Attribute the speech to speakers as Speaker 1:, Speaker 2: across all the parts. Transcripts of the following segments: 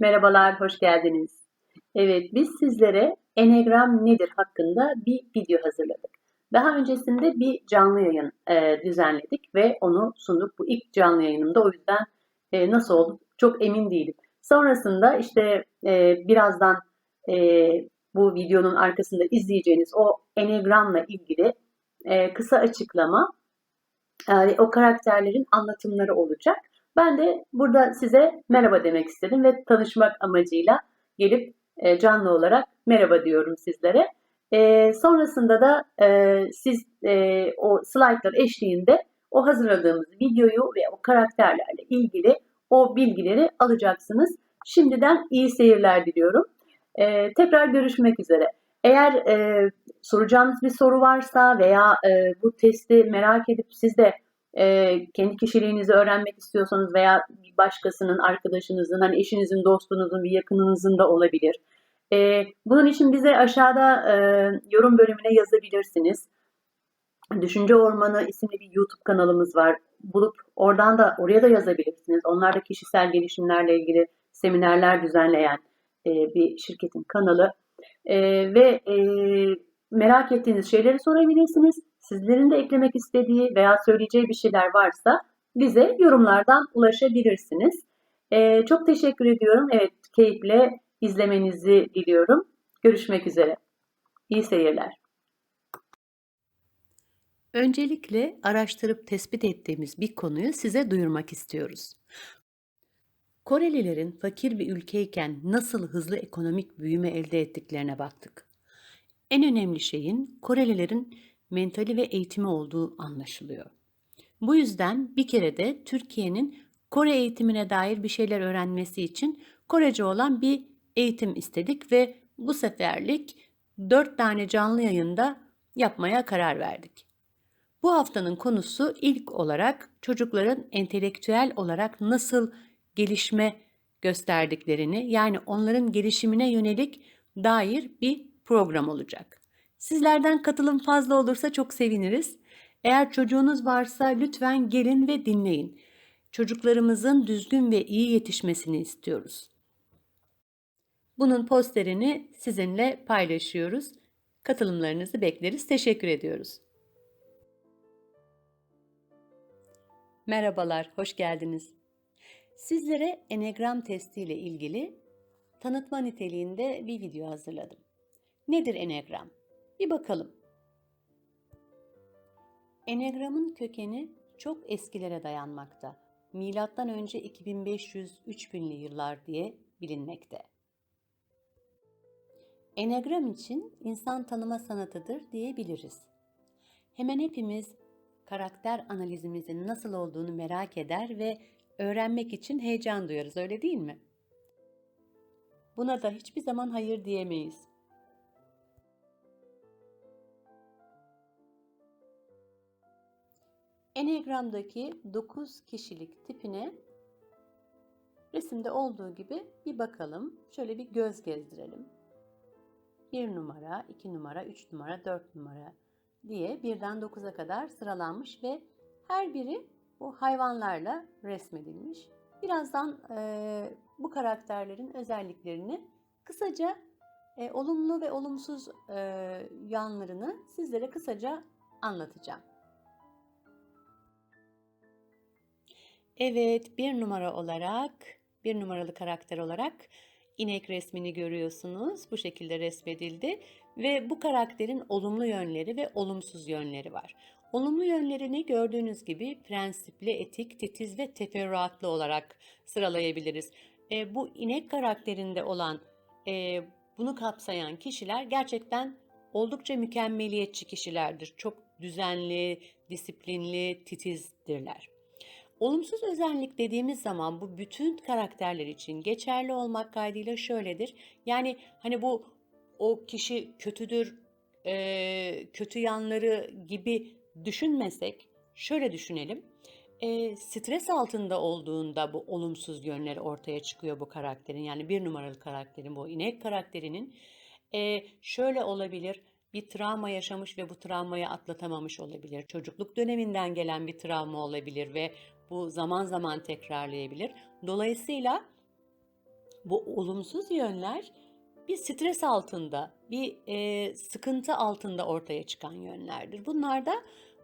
Speaker 1: Merhabalar, hoş geldiniz. Evet, biz sizlere Enegram nedir hakkında bir video hazırladık. Daha öncesinde bir canlı yayın e, düzenledik ve onu sunduk. Bu ilk canlı yayınımda o yüzden e, nasıl oldu çok emin değilim. Sonrasında işte e, birazdan e, bu videonun arkasında izleyeceğiniz o Enegram'la ilgili e, kısa açıklama, e, o karakterlerin anlatımları olacak. Ben de burada size merhaba demek istedim ve tanışmak amacıyla gelip e, canlı olarak merhaba diyorum sizlere. E, sonrasında da e, siz o slaytlar eşliğinde o hazırladığımız videoyu ve o karakterlerle ilgili o bilgileri alacaksınız. Şimdiden iyi seyirler diliyorum. Tekrar görüşmek üzere. Eğer soracağınız bir soru varsa veya bu testi merak edip siz de e, kendi kişiliğinizi öğrenmek istiyorsanız veya bir başkasının, arkadaşınızın, hani eşinizin, dostunuzun, bir yakınınızın da olabilir. E, bunun için bize aşağıda e, yorum bölümüne yazabilirsiniz. Düşünce Ormanı isimli bir YouTube kanalımız var. Bulup oradan da oraya da yazabilirsiniz. Onlar da kişisel gelişimlerle ilgili seminerler düzenleyen bir şirketin kanalı. Ve merak ettiğiniz şeyleri sorabilirsiniz. Sizlerin de eklemek istediği veya söyleyeceği bir şeyler varsa bize yorumlardan ulaşabilirsiniz. Ee, çok teşekkür ediyorum. Evet, keyifle izlemenizi diliyorum. Görüşmek üzere. İyi seyirler.
Speaker 2: Öncelikle araştırıp tespit ettiğimiz bir konuyu size duyurmak istiyoruz. Korelilerin fakir bir ülkeyken nasıl hızlı ekonomik büyüme elde ettiklerine baktık. En önemli şeyin Korelilerin mentali ve eğitimi olduğu anlaşılıyor. Bu yüzden bir kere de Türkiye'nin Kore eğitimine dair bir şeyler öğrenmesi için Korece olan bir eğitim istedik ve bu seferlik dört tane canlı yayında yapmaya karar verdik. Bu haftanın konusu ilk olarak çocukların entelektüel olarak nasıl gelişme gösterdiklerini yani onların gelişimine yönelik dair bir program olacak. Sizlerden katılım fazla olursa çok seviniriz. Eğer çocuğunuz varsa lütfen gelin ve dinleyin. Çocuklarımızın düzgün ve iyi yetişmesini istiyoruz. Bunun posterini sizinle paylaşıyoruz. Katılımlarınızı bekleriz. Teşekkür ediyoruz. Merhabalar, hoş geldiniz. Sizlere Enegram testi ile ilgili tanıtma niteliğinde bir video hazırladım. Nedir Enegram? Bir bakalım. Enegram'ın kökeni çok eskilere dayanmakta. Milattan önce 2500-3000'li yıllar diye bilinmekte. Enegram için insan tanıma sanatıdır diyebiliriz. Hemen hepimiz karakter analizimizin nasıl olduğunu merak eder ve öğrenmek için heyecan duyarız öyle değil mi? Buna da hiçbir zaman hayır diyemeyiz. Enneagram'daki 9 kişilik tipine resimde olduğu gibi bir bakalım. Şöyle bir göz gezdirelim. 1 numara, 2 numara, 3 numara, 4 numara diye birden 9'a kadar sıralanmış ve her biri bu hayvanlarla resmedilmiş. Birazdan e, bu karakterlerin özelliklerini kısaca e, olumlu ve olumsuz e, yanlarını sizlere kısaca anlatacağım. Evet, bir numara olarak, bir numaralı karakter olarak inek resmini görüyorsunuz. Bu şekilde resmedildi ve bu karakterin olumlu yönleri ve olumsuz yönleri var. Olumlu yönlerini gördüğünüz gibi prensipli, etik, titiz ve teferruatlı olarak sıralayabiliriz. E, bu inek karakterinde olan e, bunu kapsayan kişiler gerçekten oldukça mükemmeliyetçi kişilerdir. Çok düzenli, disiplinli, titizdirler. Olumsuz özellik dediğimiz zaman bu bütün karakterler için geçerli olmak kaydıyla şöyledir. Yani hani bu o kişi kötüdür, e, kötü yanları gibi düşünmesek şöyle düşünelim. E, stres altında olduğunda bu olumsuz yönleri ortaya çıkıyor bu karakterin. Yani bir numaralı karakterin bu inek karakterinin e, şöyle olabilir bir travma yaşamış ve bu travmayı atlatamamış olabilir. Çocukluk döneminden gelen bir travma olabilir ve bu zaman zaman tekrarlayabilir. Dolayısıyla Bu olumsuz yönler bir stres altında, bir e, sıkıntı altında ortaya çıkan yönlerdir. Bunlar da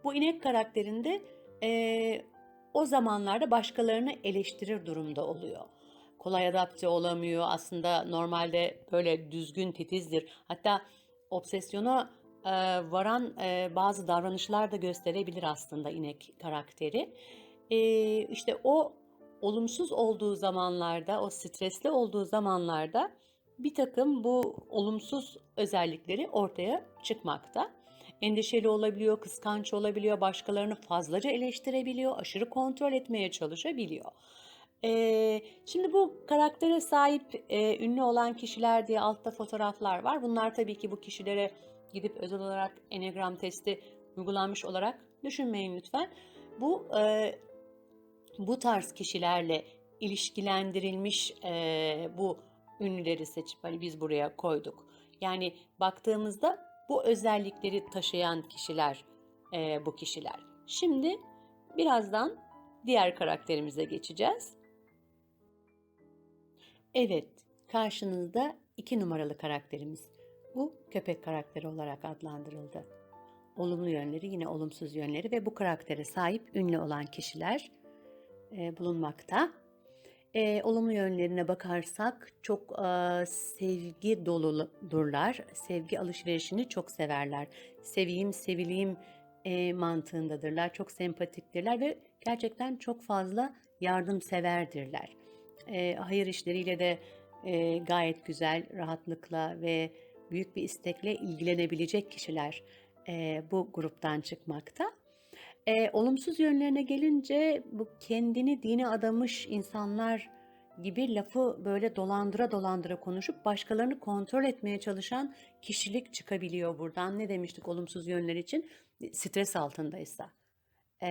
Speaker 2: bu inek karakterinde e, o zamanlarda başkalarını eleştirir durumda oluyor. Kolay adapte olamıyor. Aslında normalde böyle düzgün, titizdir. Hatta obsesyona e, varan e, bazı davranışlar da gösterebilir aslında inek karakteri. E, işte o olumsuz olduğu zamanlarda, o stresli olduğu zamanlarda bir takım bu olumsuz özellikleri ortaya çıkmakta. Endişeli olabiliyor, kıskanç olabiliyor, başkalarını fazlaca eleştirebiliyor, aşırı kontrol etmeye çalışabiliyor. Ee, şimdi bu karaktere sahip e, ünlü olan kişiler diye altta fotoğraflar var. Bunlar tabii ki bu kişilere gidip özel olarak Enneagram testi uygulanmış olarak düşünmeyin lütfen. Bu e, bu tarz kişilerle ilişkilendirilmiş e, bu ünlüleri seçip hani biz buraya koyduk. Yani baktığımızda bu özellikleri taşıyan kişiler e, bu kişiler. Şimdi birazdan diğer karakterimize geçeceğiz. Evet, karşınızda iki numaralı karakterimiz. Bu köpek karakteri olarak adlandırıldı. Olumlu yönleri yine olumsuz yönleri ve bu karaktere sahip ünlü olan kişiler bulunmakta. E, olumlu yönlerine bakarsak çok e, sevgi doludurlar. Sevgi alışverişini çok severler. Seveyim, sevileyim e, mantığındadırlar. Çok sempatiktirler ve gerçekten çok fazla yardımseverdirler. E, hayır işleriyle de e, gayet güzel, rahatlıkla ve büyük bir istekle ilgilenebilecek kişiler e, bu gruptan çıkmakta. E, olumsuz yönlerine gelince bu kendini dine adamış insanlar gibi lafı böyle dolandıra dolandıra konuşup başkalarını kontrol etmeye çalışan kişilik çıkabiliyor buradan. Ne demiştik olumsuz yönler için? Stres altındaysa, e,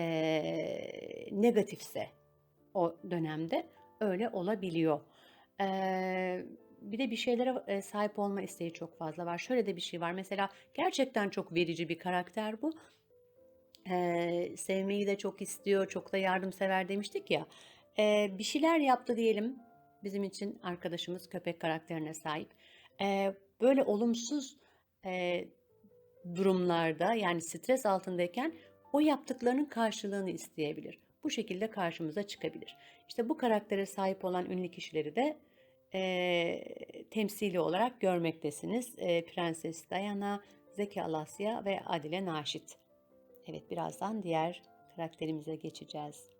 Speaker 2: negatifse o dönemde öyle olabiliyor. E, bir de bir şeylere sahip olma isteği çok fazla var. Şöyle de bir şey var. Mesela gerçekten çok verici bir karakter bu. Ee, sevmeyi de çok istiyor, çok da yardımsever demiştik ya. Ee, bir şeyler yaptı diyelim. Bizim için arkadaşımız köpek karakterine sahip. Ee, böyle olumsuz e, durumlarda yani stres altındayken o yaptıklarının karşılığını isteyebilir. Bu şekilde karşımıza çıkabilir. İşte bu karaktere sahip olan ünlü kişileri de e, temsili olarak görmektesiniz. E, Prenses Diana, Zeki Alasya ve Adile Naşit. Evet birazdan diğer karakterimize geçeceğiz.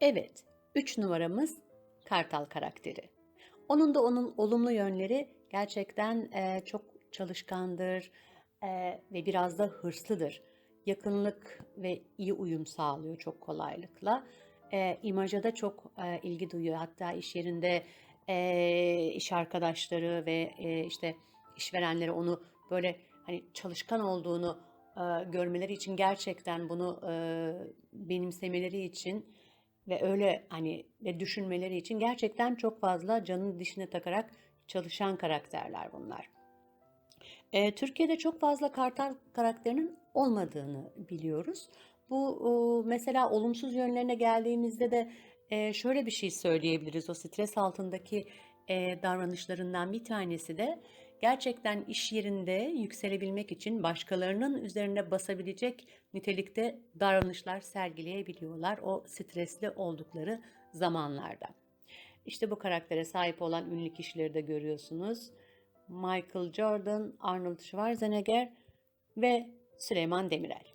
Speaker 2: Evet, 3 numaramız Kartal karakteri. Onun da onun olumlu yönleri gerçekten e, çok çalışkandır e, ve biraz da hırslıdır. Yakınlık ve iyi uyum sağlıyor çok kolaylıkla. E, imaja da çok e, ilgi duyuyor. Hatta iş yerinde e, iş arkadaşları ve e, işte işverenleri onu böyle hani çalışkan olduğunu e, görmeleri için gerçekten bunu e, benimsemeleri için ve öyle hani ve düşünmeleri için gerçekten çok fazla canın dişine takarak çalışan karakterler bunlar. E, Türkiye'de çok fazla kartal karakterinin olmadığını biliyoruz. Bu e, mesela olumsuz yönlerine geldiğimizde de e, şöyle bir şey söyleyebiliriz. O stres altındaki e, davranışlarından bir tanesi de gerçekten iş yerinde yükselebilmek için başkalarının üzerine basabilecek nitelikte davranışlar sergileyebiliyorlar o stresli oldukları zamanlarda. İşte bu karaktere sahip olan ünlü kişileri de görüyorsunuz. Michael Jordan, Arnold Schwarzenegger ve Süleyman Demirel.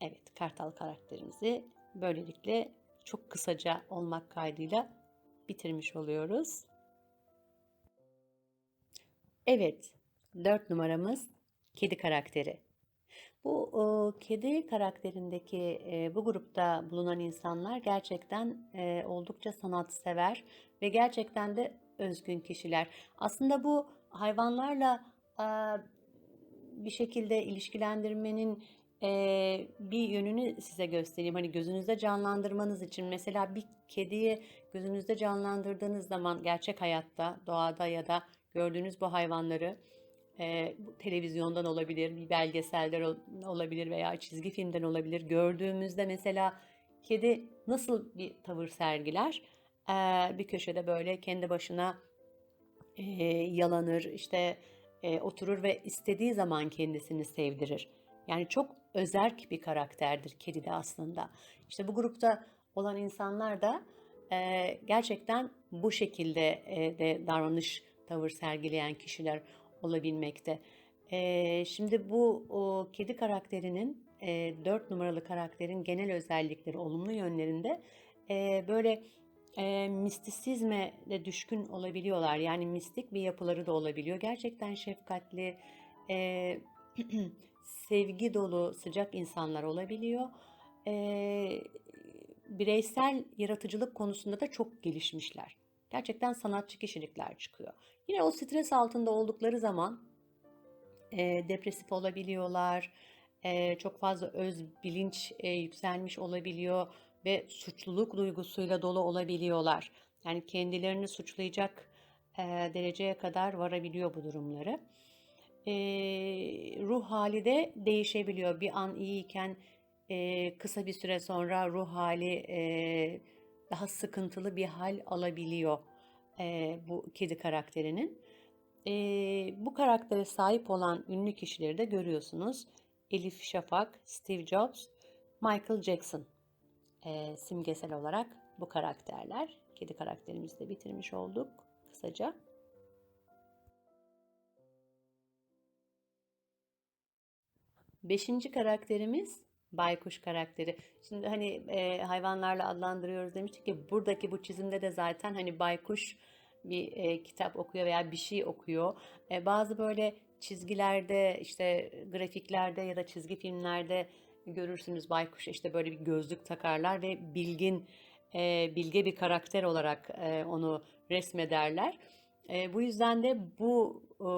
Speaker 2: Evet, Kartal karakterimizi böylelikle çok kısaca olmak kaydıyla bitirmiş oluyoruz. Evet, dört numaramız kedi karakteri. Bu o, kedi karakterindeki e, bu grupta bulunan insanlar gerçekten e, oldukça sanatsever ve gerçekten de özgün kişiler. Aslında bu hayvanlarla e, bir şekilde ilişkilendirmenin e, bir yönünü size göstereyim. Hani gözünüzde canlandırmanız için mesela bir kediyi gözünüzde canlandırdığınız zaman gerçek hayatta, doğada ya da gördüğünüz bu hayvanları e, televizyondan olabilir, bir belgeselden olabilir veya çizgi filmden olabilir. Gördüğümüzde mesela kedi nasıl bir tavır sergiler? Ee, bir köşede böyle kendi başına e, yalanır, işte e, oturur ve istediği zaman kendisini sevdirir. Yani çok özerk bir karakterdir kedi de aslında. İşte bu grupta olan insanlar da e, gerçekten bu şekilde e, de davranış, tavır sergileyen kişiler olabilmekte. E, şimdi bu o, kedi karakterinin, e, 4 numaralı karakterin genel özellikleri, olumlu yönlerinde e, böyle e, mistisizme de düşkün olabiliyorlar. Yani mistik bir yapıları da olabiliyor. Gerçekten şefkatli, e, sevgi dolu, sıcak insanlar olabiliyor. E, bireysel yaratıcılık konusunda da çok gelişmişler. Gerçekten sanatçı kişilikler çıkıyor. Yine o stres altında oldukları zaman e, depresif olabiliyorlar. E, çok fazla öz bilinç e, yükselmiş olabiliyor ve suçluluk duygusuyla dolu olabiliyorlar. Yani kendilerini suçlayacak e, dereceye kadar varabiliyor bu durumları. E, ruh hali de değişebiliyor. Bir an iyiyken e, kısa bir süre sonra ruh hali e, daha sıkıntılı bir hal alabiliyor e, bu kedi karakterinin. E, bu karaktere sahip olan ünlü kişileri de görüyorsunuz. Elif Şafak, Steve Jobs, Michael Jackson e, simgesel olarak bu karakterler. Kedi karakterimizi de bitirmiş olduk kısaca. Beşinci karakterimiz baykuş karakteri. Şimdi hani e, hayvanlarla adlandırıyoruz demiştik ki buradaki bu çizimde de zaten hani baykuş bir e, kitap okuyor veya bir şey okuyor. E, bazı böyle çizgilerde işte grafiklerde ya da çizgi filmlerde görürsünüz baykuş işte böyle bir gözlük takarlar ve bilgin e, bilge bir karakter olarak e, onu resmederler. E, bu yüzden de bu e,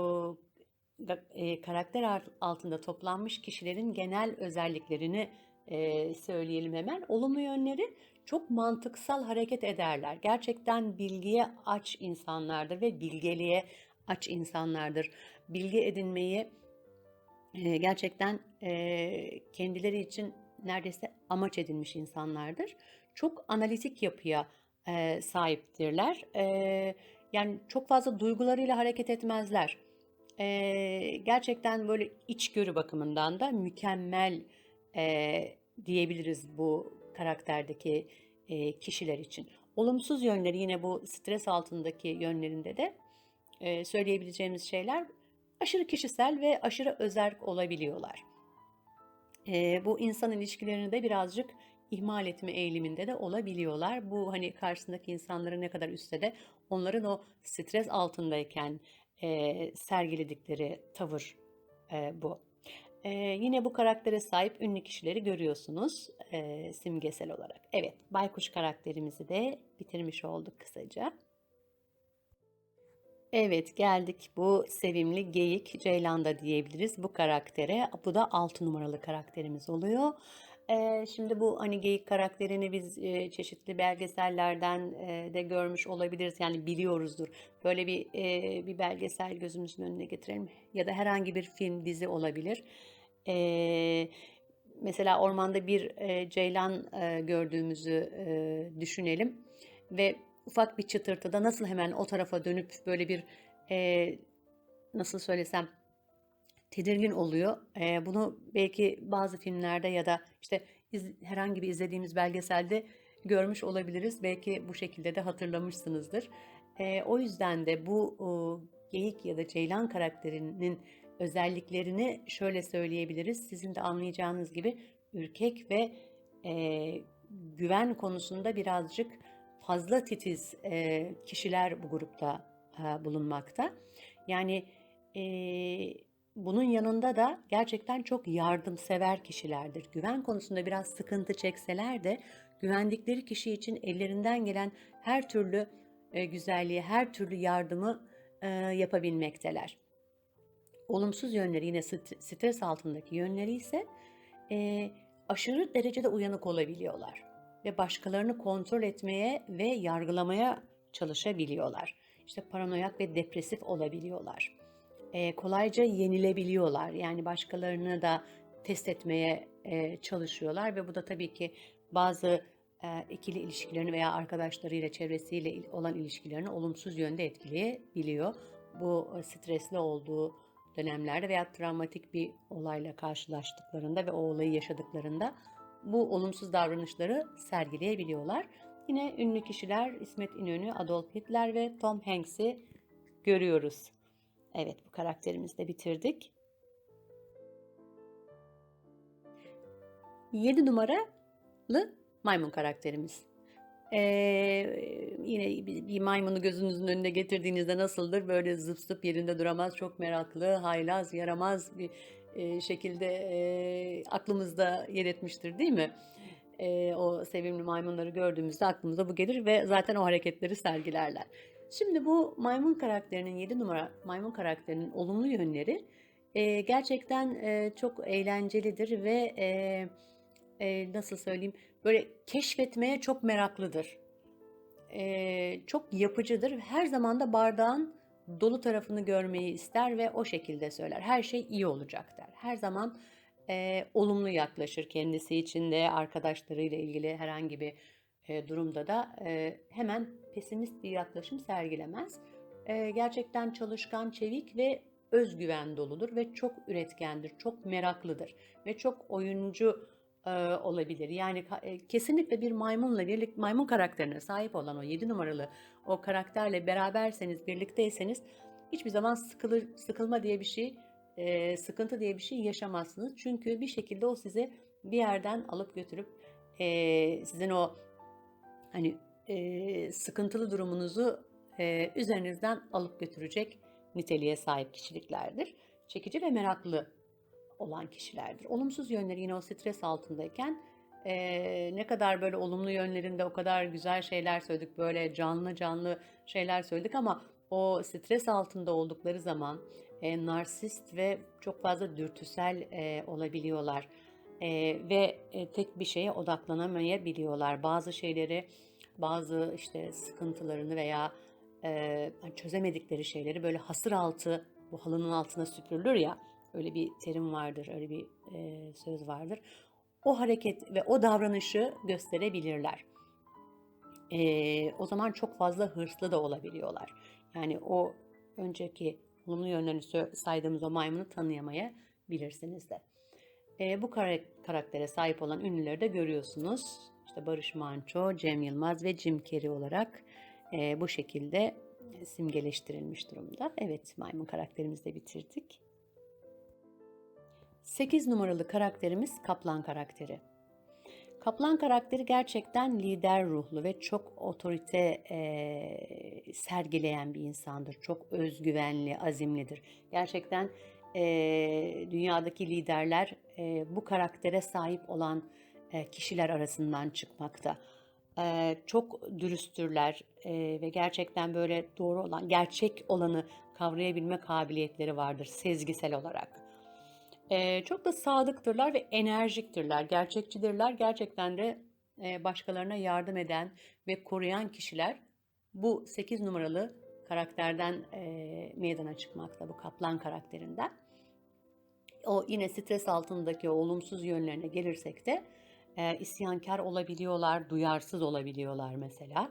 Speaker 2: karakter altında toplanmış kişilerin genel özelliklerini e, söyleyelim hemen. Olumlu yönleri çok mantıksal hareket ederler. Gerçekten bilgiye aç insanlardır ve bilgeliğe aç insanlardır. Bilgi edinmeyi e, gerçekten e, kendileri için neredeyse amaç edinmiş insanlardır. Çok analitik yapıya e, sahiptirler. E, yani çok fazla duygularıyla hareket etmezler. E, gerçekten böyle içgörü bakımından da mükemmel e, diyebiliriz bu karakterdeki e, kişiler için. Olumsuz yönleri yine bu stres altındaki yönlerinde de e, söyleyebileceğimiz şeyler aşırı kişisel ve aşırı özerk olabiliyorlar. E, bu insan ilişkilerini de birazcık ihmal etme eğiliminde de olabiliyorlar. Bu hani karşısındaki insanları ne kadar üstte de onların o stres altındayken e, sergiledikleri tavır e, bu. E, yine bu karaktere sahip ünlü kişileri görüyorsunuz e, simgesel olarak. Evet, baykuş karakterimizi de bitirmiş olduk kısaca. Evet geldik bu sevimli geyik Ceylan'da diyebiliriz bu karaktere. Bu da 6 numaralı karakterimiz oluyor. Ee, şimdi bu hani geyik karakterini biz e, çeşitli belgesellerden e, de görmüş olabiliriz. Yani biliyoruzdur. Böyle bir e, bir belgesel gözümüzün önüne getirelim. Ya da herhangi bir film, dizi olabilir. Ee, mesela ormanda bir e, ceylan e, gördüğümüzü e, düşünelim. Ve ufak bir çıtırtıda nasıl hemen o tarafa dönüp böyle bir e, nasıl söylesem tedirgin oluyor. E, bunu belki bazı filmlerde ya da işte iz, herhangi bir izlediğimiz belgeselde görmüş olabiliriz. Belki bu şekilde de hatırlamışsınızdır. E, o yüzden de bu o, geyik ya da ceylan karakterinin özelliklerini şöyle söyleyebiliriz. Sizin de anlayacağınız gibi ürkek ve e, güven konusunda birazcık fazla titiz e, kişiler bu grupta e, bulunmakta. Yani e, bunun yanında da gerçekten çok yardımsever kişilerdir. Güven konusunda biraz sıkıntı çekseler de güvendikleri kişi için ellerinden gelen her türlü e, güzelliği, her türlü yardımı e, yapabilmekteler. Olumsuz yönleri yine stres altındaki yönleri ise e, aşırı derecede uyanık olabiliyorlar ve başkalarını kontrol etmeye ve yargılamaya çalışabiliyorlar. İşte paranoyak ve depresif olabiliyorlar. E, kolayca yenilebiliyorlar. Yani başkalarını da test etmeye e, çalışıyorlar ve bu da tabii ki bazı e, ikili ilişkilerini veya arkadaşlarıyla, çevresiyle olan ilişkilerini olumsuz yönde etkileyebiliyor. Bu e, stresli olduğu dönemlerde veya travmatik bir olayla karşılaştıklarında ve o olayı yaşadıklarında bu olumsuz davranışları sergileyebiliyorlar. Yine ünlü kişiler İsmet İnönü, Adolf Hitler ve Tom Hanks'i görüyoruz. Evet bu karakterimizi de bitirdik. 7 numaralı maymun karakterimiz. Ee, yine bir, maymunu gözünüzün önüne getirdiğinizde nasıldır? Böyle zıp zıp yerinde duramaz, çok meraklı, haylaz, yaramaz bir e, şekilde e, aklımızda yer etmiştir değil mi? E, o sevimli maymunları gördüğümüzde aklımıza bu gelir ve zaten o hareketleri sergilerler. Şimdi bu maymun karakterinin 7 numara maymun karakterinin olumlu yönleri e, gerçekten e, çok eğlencelidir ve e, e, nasıl söyleyeyim böyle keşfetmeye çok meraklıdır. E, çok yapıcıdır. Her zaman da bardağın dolu tarafını görmeyi ister ve o şekilde söyler. Her şey iyi olacak der. Her zaman e, olumlu yaklaşır kendisi için de arkadaşlarıyla ilgili herhangi bir durumda da e, hemen pesimist bir yaklaşım sergilemez. E, gerçekten çalışkan, çevik ve özgüven doludur ve çok üretkendir, çok meraklıdır ve çok oyuncu e, olabilir. Yani e, kesinlikle bir maymunla birlik maymun karakterine sahip olan o 7 numaralı o karakterle beraberseniz, birlikteyseniz hiçbir zaman sıkılır, sıkılma diye bir şey, e, sıkıntı diye bir şey yaşamazsınız. Çünkü bir şekilde o sizi bir yerden alıp götürüp e, sizin o hani e, sıkıntılı durumunuzu e, üzerinizden alıp götürecek niteliğe sahip kişiliklerdir. Çekici ve meraklı olan kişilerdir. Olumsuz yönleri yine o stres altındayken e, ne kadar böyle olumlu yönlerinde o kadar güzel şeyler söyledik, böyle canlı canlı şeyler söyledik ama o stres altında oldukları zaman e, narsist ve çok fazla dürtüsel e, olabiliyorlar. E, ve e, tek bir şeye odaklanamayabiliyorlar. Bazı şeyleri, bazı işte sıkıntılarını veya e, çözemedikleri şeyleri böyle hasır altı, bu halının altına süpürülür ya, öyle bir terim vardır, öyle bir e, söz vardır. O hareket ve o davranışı gösterebilirler. E, o zaman çok fazla hırslı da olabiliyorlar. Yani o önceki olumlu yönlerini saydığımız o maymunu tanıyamayabilirsiniz de. E, bu kara- karaktere sahip olan ünlüleri de görüyorsunuz. İşte Barış Manço, Cem Yılmaz ve Jim Carrey olarak e, bu şekilde simgeleştirilmiş durumda. Evet, maymun karakterimizi de bitirdik. 8 numaralı karakterimiz Kaplan karakteri. Kaplan karakteri gerçekten lider ruhlu ve çok otorite e, sergileyen bir insandır. Çok özgüvenli, azimlidir. Gerçekten e, dünyadaki liderler e, bu karaktere sahip olan e, kişiler arasından çıkmakta. E, çok dürüsttürler e, ve gerçekten böyle doğru olan, gerçek olanı kavrayabilme kabiliyetleri vardır sezgisel olarak. Ee, çok da sadıktırlar ve enerjiktirler, gerçekçidirler. Gerçekten de e, başkalarına yardım eden ve koruyan kişiler bu 8 numaralı karakterden e, meydana çıkmakta, bu kaplan karakterinden. O yine stres altındaki olumsuz yönlerine gelirsek de e, isyankar olabiliyorlar, duyarsız olabiliyorlar mesela.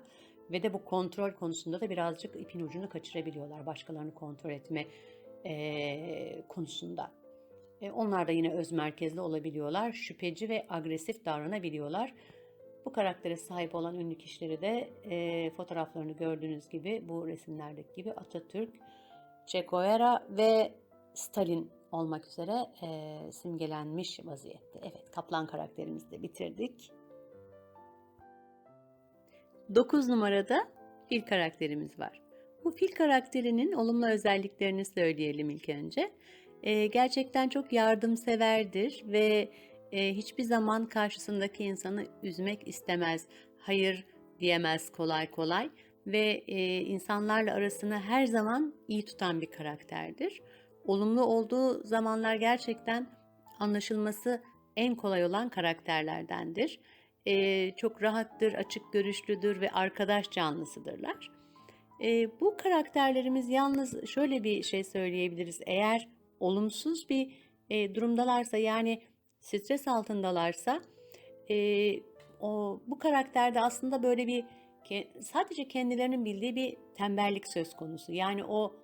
Speaker 2: Ve de bu kontrol konusunda da birazcık ipin ucunu kaçırabiliyorlar başkalarını kontrol etme e, konusunda. E, Onlar da yine öz merkezli olabiliyorlar. Şüpheci ve agresif davranabiliyorlar. Bu karaktere sahip olan ünlü kişileri de e, fotoğraflarını gördüğünüz gibi bu resimlerdeki gibi Atatürk, Che Guevara ve Stalin olmak üzere e, simgelenmiş vaziyette. Evet, Kaplan karakterimizi de bitirdik. 9 numarada fil karakterimiz var. Bu fil karakterinin olumlu özelliklerini söyleyelim ilk önce. Ee, gerçekten çok yardımseverdir ve e, hiçbir zaman karşısındaki insanı üzmek istemez. Hayır diyemez kolay kolay ve e, insanlarla arasını her zaman iyi tutan bir karakterdir. Olumlu olduğu zamanlar gerçekten anlaşılması en kolay olan karakterlerdendir. E, çok rahattır, açık görüşlüdür ve arkadaş canlısıdırlar. E, bu karakterlerimiz yalnız şöyle bir şey söyleyebiliriz. Eğer olumsuz bir e, durumdalarsa yani stres altındalarsa e, o bu karakterde aslında böyle bir sadece kendilerinin bildiği bir tembellik söz konusu. Yani o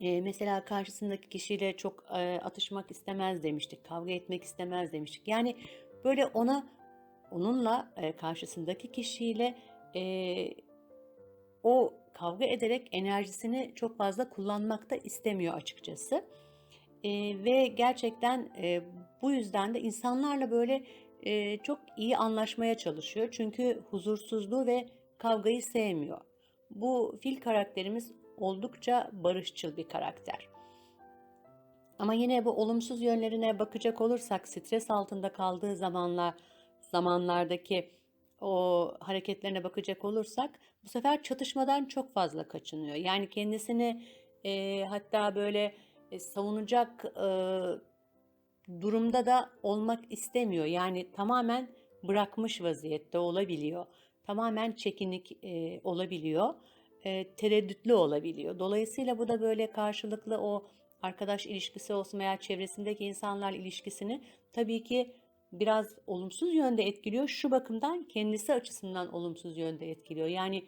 Speaker 2: e, mesela karşısındaki kişiyle çok e, atışmak istemez demiştik, kavga etmek istemez demiştik. Yani böyle ona onunla e, karşısındaki kişiyle e, o kavga ederek enerjisini çok fazla kullanmak da istemiyor açıkçası. E, ve gerçekten e, bu yüzden de insanlarla böyle e, çok iyi anlaşmaya çalışıyor. Çünkü huzursuzluğu ve kavgayı sevmiyor. Bu fil karakterimiz oldukça barışçıl bir karakter. Ama yine bu olumsuz yönlerine bakacak olursak stres altında kaldığı zamanlar zamanlardaki o hareketlerine bakacak olursak bu sefer çatışmadan çok fazla kaçınıyor. Yani kendisini e, hatta böyle e, savunacak e, durumda da olmak istemiyor. Yani tamamen bırakmış vaziyette olabiliyor. Tamamen çekinik e, olabiliyor. E, tereddütlü olabiliyor. Dolayısıyla bu da böyle karşılıklı o arkadaş ilişkisi olsun veya çevresindeki insanlarla ilişkisini tabii ki biraz olumsuz yönde etkiliyor. Şu bakımdan kendisi açısından olumsuz yönde etkiliyor. Yani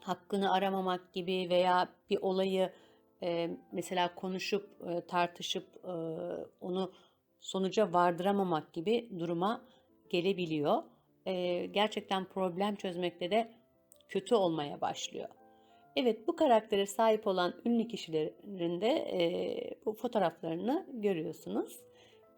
Speaker 2: hakkını aramamak gibi veya bir olayı e, mesela konuşup e, tartışıp e, onu sonuca vardıramamak gibi duruma gelebiliyor. E, gerçekten problem çözmekte de kötü olmaya başlıyor. Evet bu karaktere sahip olan ünlü kişilerin de e, bu fotoğraflarını görüyorsunuz.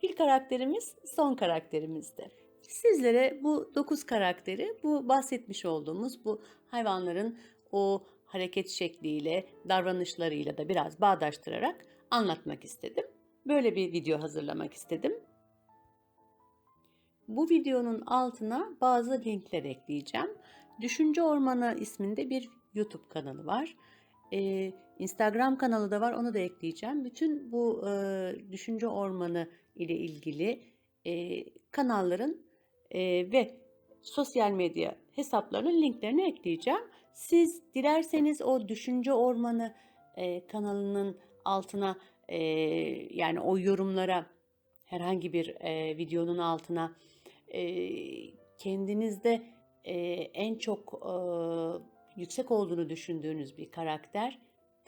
Speaker 2: İlk karakterimiz son karakterimizdi. Sizlere bu 9 karakteri bu bahsetmiş olduğumuz bu hayvanların o hareket şekliyle, davranışlarıyla da biraz bağdaştırarak anlatmak istedim. Böyle bir video hazırlamak istedim. Bu videonun altına bazı linkler ekleyeceğim. Düşünce Ormanı isminde bir YouTube kanalı var. Ee, Instagram kanalı da var, onu da ekleyeceğim. Bütün bu e, Düşünce Ormanı ile ilgili e, kanalların e, ve sosyal medya hesaplarının linklerini ekleyeceğim. Siz dilerseniz o Düşünce Ormanı e, kanalının altına e, yani o yorumlara herhangi bir e, videonun altına e, kendinizde e, en çok e, yüksek olduğunu düşündüğünüz bir karakter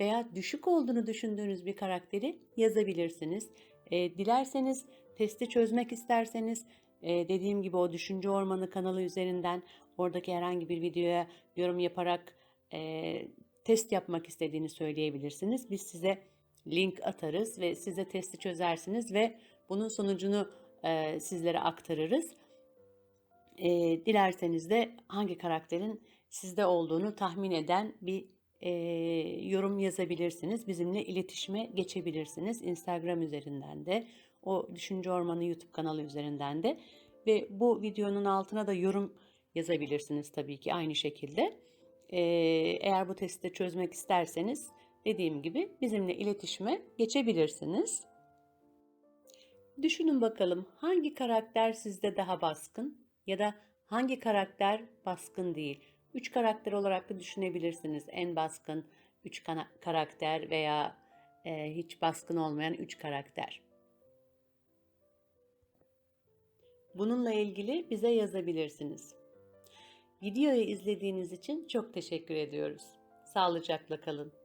Speaker 2: veya düşük olduğunu düşündüğünüz bir karakteri yazabilirsiniz. E, dilerseniz testi çözmek isterseniz e, dediğim gibi o Düşünce Ormanı kanalı üzerinden oradaki herhangi bir videoya yorum yaparak e, test yapmak istediğini söyleyebilirsiniz. Biz size link atarız ve size testi çözersiniz ve bunun sonucunu e, sizlere aktarırız. E, dilerseniz de hangi karakterin sizde olduğunu tahmin eden bir e, yorum yazabilirsiniz. Bizimle iletişime geçebilirsiniz. Instagram üzerinden de, o Düşünce Ormanı YouTube kanalı üzerinden de ve bu videonun altına da yorum yazabilirsiniz tabii ki aynı şekilde. E, eğer bu testi çözmek isterseniz dediğim gibi bizimle iletişime geçebilirsiniz. Düşünün bakalım hangi karakter sizde daha baskın ya da hangi karakter baskın değil. Üç karakter olarak da düşünebilirsiniz. En baskın üç karakter veya e, hiç baskın olmayan üç karakter. Bununla ilgili bize yazabilirsiniz. Videoyu izlediğiniz için çok teşekkür ediyoruz. Sağlıcakla kalın.